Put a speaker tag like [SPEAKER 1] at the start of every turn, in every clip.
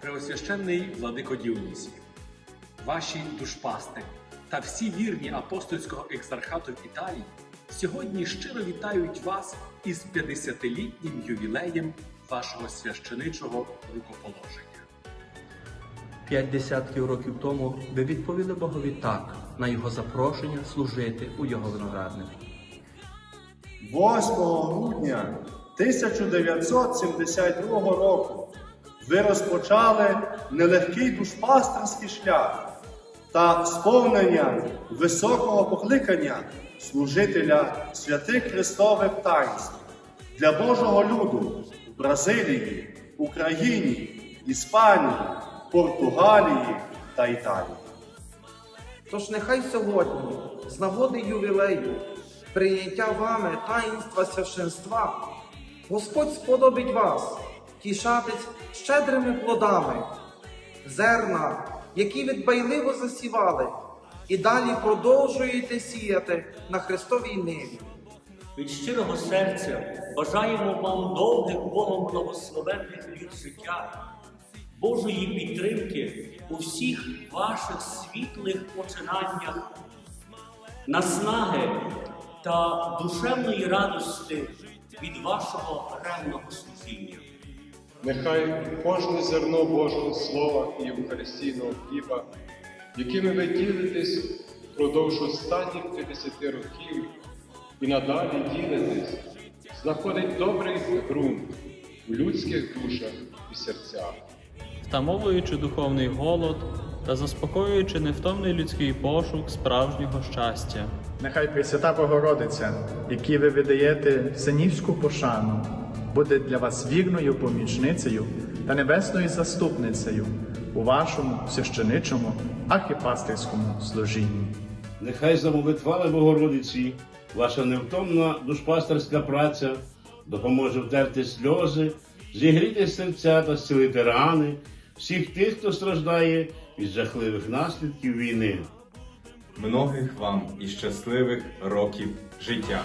[SPEAKER 1] Преосвященний владико Діонісію, ваші душпастери та всі вірні апостольського екзархату в Італії сьогодні щиро вітають вас із 50-літнім ювілеєм вашого священичого рукоположення.
[SPEAKER 2] П'ять десятків років тому ви відповіли Богові так на його запрошення служити у його винограднику.
[SPEAKER 3] 8 грудня 1972 року ви розпочали нелегкий душпастерський шлях та сповнення високого покликання служителя святих Христових таїнств для Божого люду в Бразилії, Україні, Іспанії, Португалії та Італії.
[SPEAKER 4] Тож нехай сьогодні, з нагоди ювілею, прийняття вами таїнства священства, Господь сподобить вас тішатись щедрими плодами, зерна, які ви дбайливо засівали, і далі продовжуєте сіяти на Христовій ниві.
[SPEAKER 5] Від щирого серця бажаємо вам довгих Богом благословенних літ життя, Божої підтримки у всіх ваших світлих починаннях, наснаги та душевної радості від вашого ревного служіння.
[SPEAKER 6] Нехай кожне зерно Божого Слова і Євхаристійного хліба, якими ви ділитесь впродовж останніх 50 років і надалі ділитесь, знаходить добрий ґрунт у людських душах і серцях.
[SPEAKER 7] втамовуючи духовний голод та заспокоюючи невтомний людський пошук справжнього щастя.
[SPEAKER 8] Нехай Пресвята Богородиця, якій ви видаєте синівську пошану, буде для вас вірною помічницею та небесною заступницею у вашому священичому архіпастерському служінні.
[SPEAKER 9] Нехай за молитвами Богородиці ваша невтомна душпастерська праця допоможе втерти сльози, зігріти серця та зцілити рани всіх тих, хто страждає від жахливих наслідків війни.
[SPEAKER 10] Многих вам і щасливих років життя.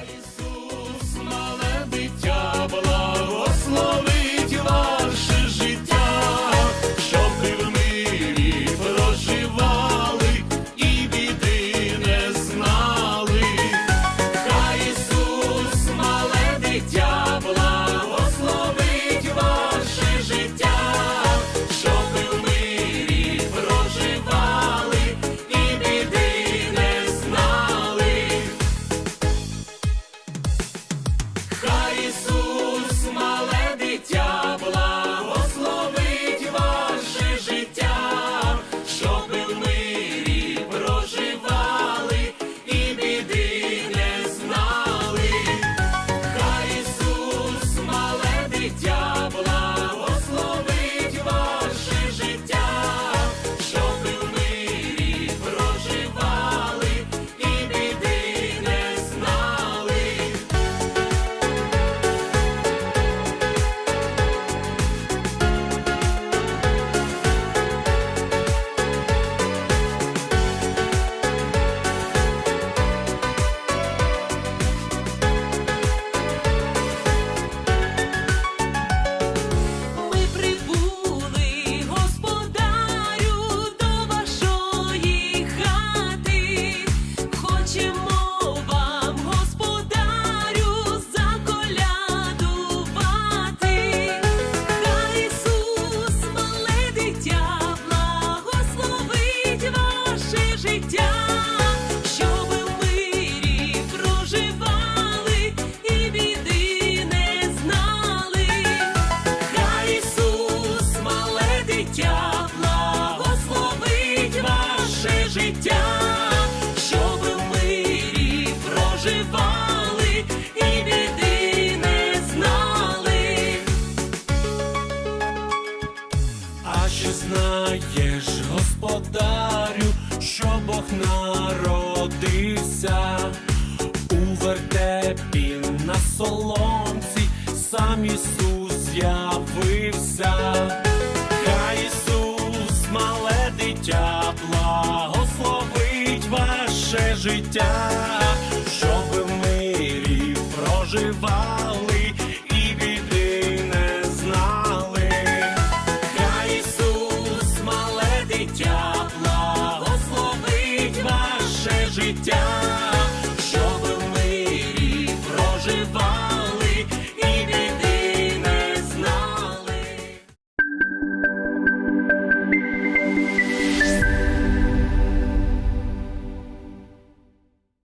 [SPEAKER 11] А чи знаєш, господарю, що Бог народився у вертепі на соломці, сам Ісус з'явився. Хай Ісус, мале дитя, благословить ваше
[SPEAKER 10] життя,